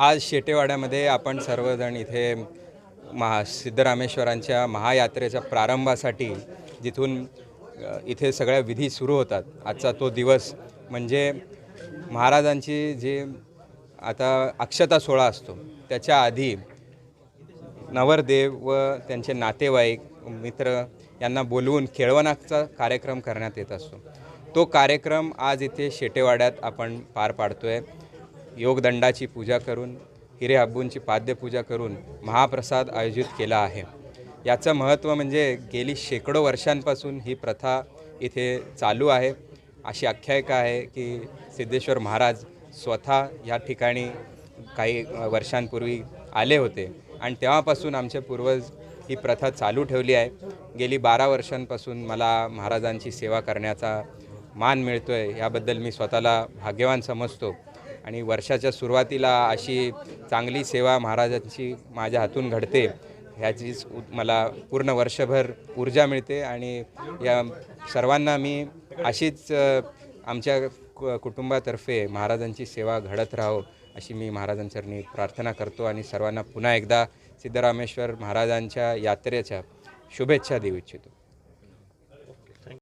आज शेटेवाड्यामध्ये आपण सर्वजण इथे महा सिद्धरामेश्वरांच्या महायात्रेच्या प्रारंभासाठी जिथून इथे सगळ्या विधी सुरू होतात. आजचा तो दिवस म्हणजे महाराजांची जी आता अक्षता सोहळा असतो त्याच्या आधी नवरदेव व त्यांचे नातेवाईक मित्र यांना बोलवून खेळवणाचा कार्यक्रम करण्यात येत असतो. तो कार्यक्रम आज इथे शेटेवाड्यात आपण पार पाडतो आहे योगदंडाची पूजा करून हिरे अब्बूंची पाद्यपूजा करून महाप्रसाद आयोजित केला आहे. याचं महत्त्व म्हणजे गेली शेकडो वर्षांपासून ही प्रथा इथे चालू आहे. अशी आख्यायिका आहे की सिद्धेश्वर महाराज स्वतः या ठिकाणी काही वर्षांपूर्वी आले होते आणि तेव्हापासून आमचे पूर्वज ही प्रथा चालू ठेवली आहे. गेली बारा वर्षांपासून मला महाराजांची सेवा करण्याचा मान मिळतो आहे याबद्दल मी स्वतःला भाग्यवान समजतो. आणि वर्षाच्या सुरुवातीला अशी चांगली सेवा महाराजांची माझ्या हातून घडते. ह्याचीच मला पूर्ण वर्षभर ऊर्जा मिळते आणि या सर्वांना मी अशीच आमच्या कु- कुटुंबातर्फे महाराजांची सेवा घडत राहो अशी मी महाराजांचरणी प्रार्थना करतो आणि सर्वांना पुन्हा एकदा सिद्धरामेश्वर महाराजांच्या यात्रेच्या शुभेच्छा देऊ इच्छितो.